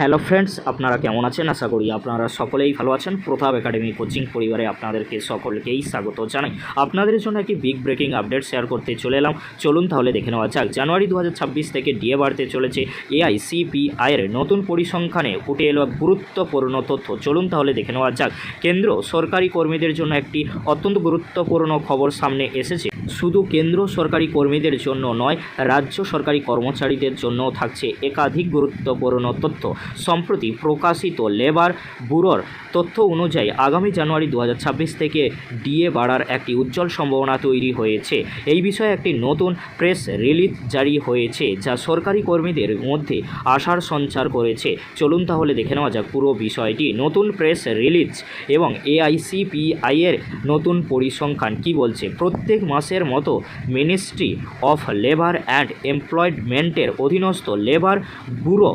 Hello friends, আপনারা কেমন আছেন? আশা করি আপনারা সকলেই ভালো আছেন। প্রতাপ একাডেমি কোচিং পরিবারে আপনাদেরকে সকলকেই স্বাগত জানাই। আপনাদের জন্য একটি বিগ ব্রেকিং আপডেট শেয়ার করতে চলে এলাম। চলুন তাহলে দেখে নেওয়া যাক। জানুয়ারি দু হাজার ছাব্বিশ থেকে ডিএ বাড়তে চলেছে এআইসিপিআইয়ের নতুন পরিসংখ্যানে উঠে এলো গুরুত্বপূর্ণ তথ্য। চলুন তাহলে দেখে নেওয়া যাক। কেন্দ্র সরকারি কর্মীদের জন্য একটি অত্যন্ত গুরুত্বপূর্ণ খবর সামনে এসেছে। শুধু কেন্দ্র সরকারি কর্মীদের জন্য নয়, রাজ্য সরকারি কর্মচারীদের জন্যও থাকছে একাধিক গুরুত্বপূর্ণ তথ্য। সম্প্রতি প্রকাশিত লেবার ব্যুরোর তথ্য অনুযায়ী আগামী জানুয়ারি দু হাজার ছাব্বিশ থেকে ডিএ বাড়ার একটি উজ্জ্বল সম্ভাবনা তৈরি হয়েছে। এই বিষয়ে একটি নতুন প্রেস রিলিজ জারি হয়েছে, যা সরকারি কর্মীদের মধ্যে আশার সঞ্চার করেছে। চলুন তাহলে দেখে নেওয়া যাক পুরো বিষয়টি। নতুন প্রেস রিলিজ এবং এআইসিপিআই এর নতুন পরিসংখ্যান কি বলছে? প্রত্যেক মাসের মতো মিনিস্ট্রি অফ লেবার অ্যান্ড এমপ্লয়মেন্টের অধীনস্থ লেবার ব্যুরো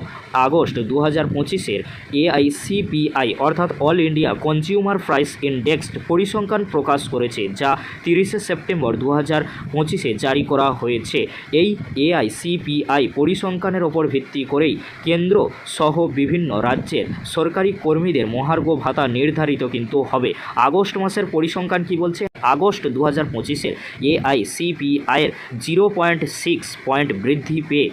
আগস্ট দু হাজার পঁচিশের এআইসিপিআই অর্থাৎ all India consumer price index পরিসংখ্যান প্রকাশ করেছে, যা তিরিশে সেপ্টেম্বর দু হাজার পঁচিশে জারি করা হয়েছে। এই এআইসিপিআই পরিসংখ্যানের ওপর ভিত্তি করেই কেন্দ্র সহ বিভিন্ন রাজ্যের সরকারি কর্মীদের মহার্ঘ ভাতা নির্ধারিত কিন্তু হবে। আগস্ট মাসের পরিসংখ্যান কি বলছে? আগস্ট দু হাজার পঁচিশের এআইসিপিআইয়ের জিরো পয়েন্ট সিক্স পয়েন্ট বৃদ্ধি পেয়ে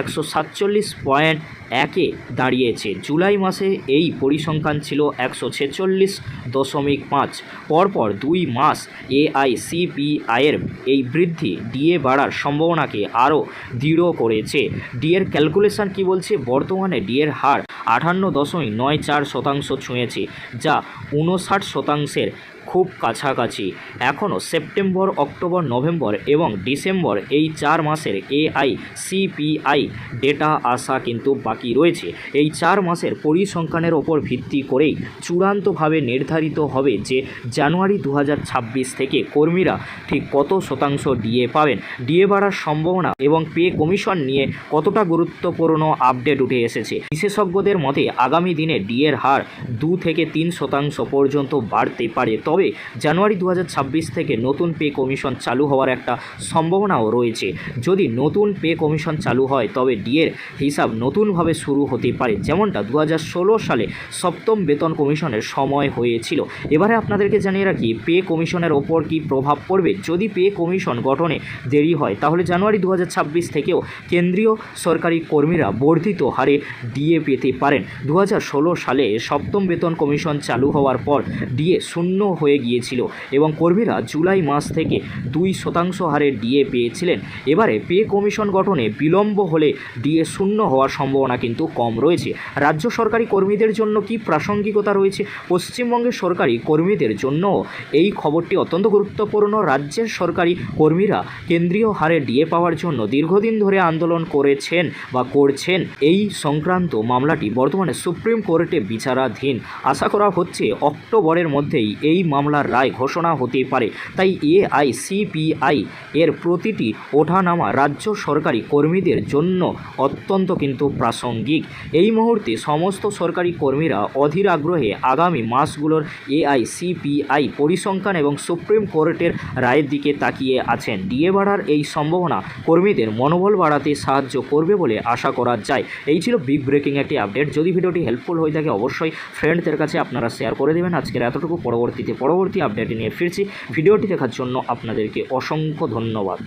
একশো সাতচল্লিশ পয়েন্ট একে দাঁড়িয়েছে। জুলাই মাসে এই পরিসংখ্যান ছিল একশো ছেচল্লিশ দশমিক পাঁচ। পরপর দুই মাস এআইসিপিআইয়ের এই বৃদ্ধি ডিএ বাড়ার সম্ভাবনাকে আরও দৃঢ় করেছে। ডিএর ক্যালকুলেশন কি বলছে? বর্তমানে ডিএর হার আঠান্ন দশমিক নয় চার শতাংশ ছুঁয়েছে, যা উনষাট শতাংশের খুব কাছাকাছি। এখনও সেপ্টেম্বর, অক্টোবর, নভেম্বর এবং ডিসেম্বর এই চার মাসের এআই, সিপিআই ডেটা আসা কিন্তু বাকি রয়েছে। এই চার মাসের পরিসংখ্যানের ওপর ভিত্তি করেই চূড়ান্তভাবে নির্ধারিত হবে যে জানুয়ারি দু হাজার ছাব্বিশ থেকে কর্মীরা ঠিক কত শতাংশ ডিএ পাবেন, ডিএ বাড়ার সম্ভাবনা এবং পে কমিশন নিয়ে কতটা গুরুত্বপূর্ণ আপডেট উঠে এসেছে। বিশেষজ্ঞদের মতে, আগামী দিনে ডিএর হার দু থেকে তিন শতাংশ পর্যন্ত বাড়তে পারে। তবে জানুয়ারি দু হাজার ছাব্বিশ থেকে নতুন পে কমিশন চালু হওয়ার একটা সম্ভাবনাও রয়েছে। যদি নতুন পে কমিশন চালু হয়, তবে ডিএর হিসাব নতুনভাবে শুরু হতে পারে, যেমনটা দু হাজার ষোলো সালে সপ্তম বেতন কমিশনের সময় হয়েছিল। এবারে আপনাদেরকে জানিয়ে রাখি, পে কমিশনের ওপর কি প্রভাব পড়বে? যদি পে কমিশন গঠনে দেরি হয়, তাহলে জানুয়ারি দু হাজার ছাব্বিশ থেকেও কেন্দ্রীয় সরকারি কর্মীরা বর্ধিত হারে ডিএ পেতে পারেন। দু হাজার ষোলো সালে সপ্তম বেতন কমিশন চালু হওয়ার পর ডিএ শূন্য হয়ে গিয়েছিল এবং কর্মীরা জুলাই মাস থেকে দুই শতাংশ হারে ডিএ পেয়েছিলেন। এবারে পে কমিশন গঠনে বিলম্ব হলে ডিএ শূন্য হওয়ার সম্ভাবনা কিন্তু কম রয়েছে। রাজ্য সরকারি কর্মীদের জন্য কি প্রাসঙ্গিকতা রয়েছে? পশ্চিমবঙ্গের সরকারি কর্মীদের জন্য এই খবরটি অত্যন্ত গুরুত্বপূর্ণ। রাজ্যের সরকারি কর্মীরা কেন্দ্রীয় হারে ডিএ পাওয়ার জন্য দীর্ঘদিন ধরে আন্দোলন করেছেন বা করছেন এই সংক্রান্ত মামলাটি বর্তমানে সুপ্রিম কোর্টে বিচারাধীন। আশা করা হচ্ছে অক্টোবরের মধ্যেই এই মামলার রায় ঘোষণা হতে পারে। তাই এআইসিপিআই এর প্রতিটি ওঠানামা রাজ্য সরকারি কর্মীদের জন্য অত্যন্ত কিন্তু প্রাসঙ্গিক। এই মুহূর্তে সমস্ত সরকারি কর্মীরা অধীর আগ্রহে আগামী মাসগুলোর এআইসিপিআই পরিসংখ্যান এবং সুপ্রিম কোর্টের রায়ের দিকে তাকিয়ে আছেন। ডিএ বাড়ার এই সম্ভাবনা কর্মীদের মনোবল বাড়াতে সাহায্য করবে বলে আশা করা যায়। এই ছিল বিগ ব্রেকিং একটি আপডেট। যদি ভিডিওটি হেল্পফুল হয়ে থাকে, অবশ্যই ফ্রেন্ডদের কাছে আপনারা শেয়ার করে দেবেন। আজকের এতটুকু। পরবর্তীতে পরবর্তী আপডেট নিয়ে ফিরছি। ভিডিওটি দেখার জন্য আপনাদেরকে অসংখ্য ধন্যবাদ।